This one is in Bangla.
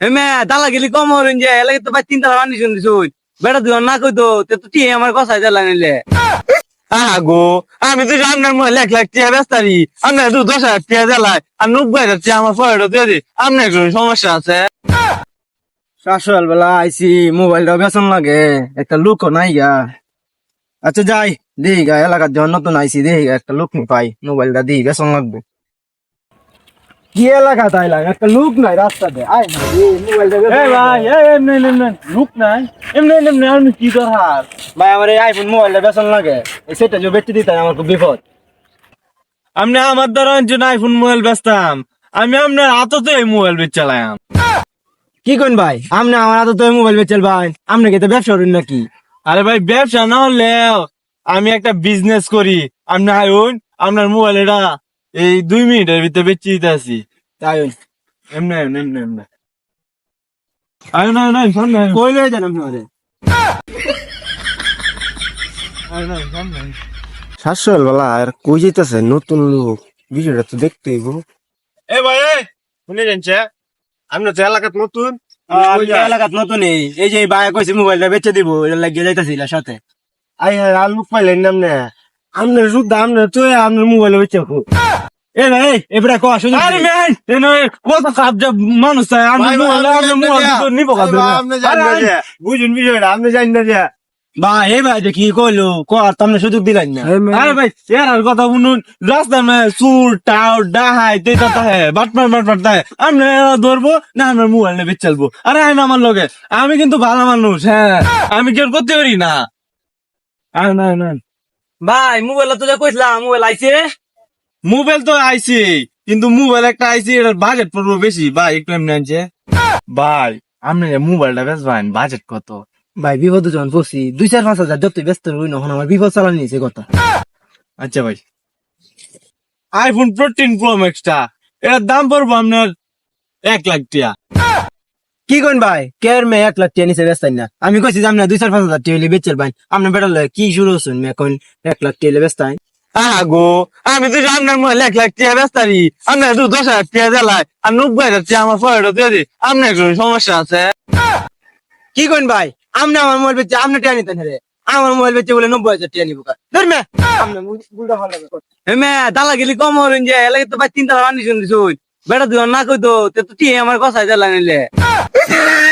এমে দালা গেলি কম হরিন যে এলাকে তো ভাই তিন তালা বানি শুনছি বেটা দুজন না কইতো, তে টিয়ে আমার দিলা নিলে। আগো আমি তো আপনার মহিলা এক লাখ বেস্তারি আপনার তো হাজার টাকা দিলাই, আর নব্বই হাজার আমার দি। আপনার একটু সমস্যা আছে? বেলা আইসি মোবাইলটা বেসন লাগে, একটা লোকও নাই গা। আচ্ছা যাই, দিই গা, এলাকার যখন নতুন আইসি দিই গা, একটা লোক পাই, মোবাইলটা দিই বেসন লাগবে। কি এলাকা তাই লাগে? একটা লোক নাই রাস্তাতে। আয় না। এই ভাই এমনি এমনি লুক নাই। এমনি এমনি আমি কি দরকার? ভাই আমার এই আইফোন মোবাইলটা বেসন লাগে। সেটা যে বেচতে আমার খুব বিপদ। আমার দ্বারা আইফোন মোবাইল বেচতাম। আমি আপনার হাততে এই মোবাইল বেচ চালাম কি কোন ভাই? আপনি আমার হাতে তো মোবাইল বেচেল ভাই আপনি কি তো ব্যবসা করেন নাকি? আরে ভাই ব্যবসা না হলেও আমি একটা বিজনেস করি। আপনি আইন আপনার মোবাইল এটা এই দুই মিনিটের ভিতরে বেচে দিতে আসি তাই এমনি এমনি এমনি এমনি। আইন আইন আইন সামনে। কই লয়ে যান আপনি আইন, শাশুয়াল বেলা আর কই যাইতেছে নতুন লোক? ভিডিওটা তো দেখতে হইব। এ ভাই শুনে জানছে আমি তো এলাকাত নতুন। এলাকাত নতুন এই এই যে ভাই কইছে মোবাইলটা বেচে দিব লাগিয়ে যাইতাছিল সাথে। আই হ্যাঁ আর লোক পাইলেন না আপনার শুদ্ধ আপনার তো আপনার মোবাইল বেচে খুব এ ভাই এবারে কো শুধু আরে ম্যান এ নয় কত মানুষ মোবাইল তো নিব জানেন না। বুঝুন বিষয়টা আপনি জানেন না যে। ভাই এই ভাই যে কি কইলো? সুযোগ না। আরে ভাই এর আর কথা শুনুন রাস্তা মে সুর টাও ডাহাই বাটমার বাটমার আমি ধরবো না আমার মোবাইল নিয়ে বেচ চালবো আরে আইন আমার লগে আমি কিন্তু ভালো মানুষ হ্যাঁ। আমি কেউ করতে পারি না। না না। ভাই মোবাইল তো যা কইছিলাম মোবাইল আইছে? মোবাইল তো আইছে কিন্তু মোবাইল একটা আইছে এটার বাজেট পড়ব বেশি। ভাই একটু এমনি আনছে। ভাই আপনি যে মোবাইলটা বেচবেন বাজেট কত? ভাই বিপদ যখন পড়ছি দুই চার পাঁচ হাজার যতই ব্যস্ত রই না আমার বিপদ চালানি নিয়েছে কথা। আচ্ছা ভাই। আইফোন ফোরটিন প্রো ম্যাক্সটা এটার দাম পড়ব আপনার এক লাখ টিয়া কি কোন ভাই? কেয়ার মে এক লাখ টিয়া নিচে ব্যস্ত না আমি কইছি যে আপনি দুই চার পাঁচ হাজার টিয়া হলে বেচেল ভাই। আপনি বেটার লয় কি শুরু হচ্ছেন মে এখন এক লাখ টিয়া হলে ব্যস্ত আগো আমি তো আপনার মহিলা এক লাখ টিয়া বেস্তারি আপনার তো দশ হাজার টিয়া দিলাই আর নব্বই হাজার টিয়া আমার পকেটে দিয়ে দি আপনার একটু সমস্যা আছে? কি কোন ভাই? আপনি আমার মোবাইল বেচে আপনি টিয়া নিতেন রে আমার মোবাইল বেচে বলে নব্বই হাজার টিয়া নিবো ধরমে মে দালা গেলি কম হরিন যে এলাকে তো ভাই তিন তালা বানি শুনছি বেটা দুজন না কইতো তে তো টিয়ে আমার কষাই দিলা নিলে। 我 操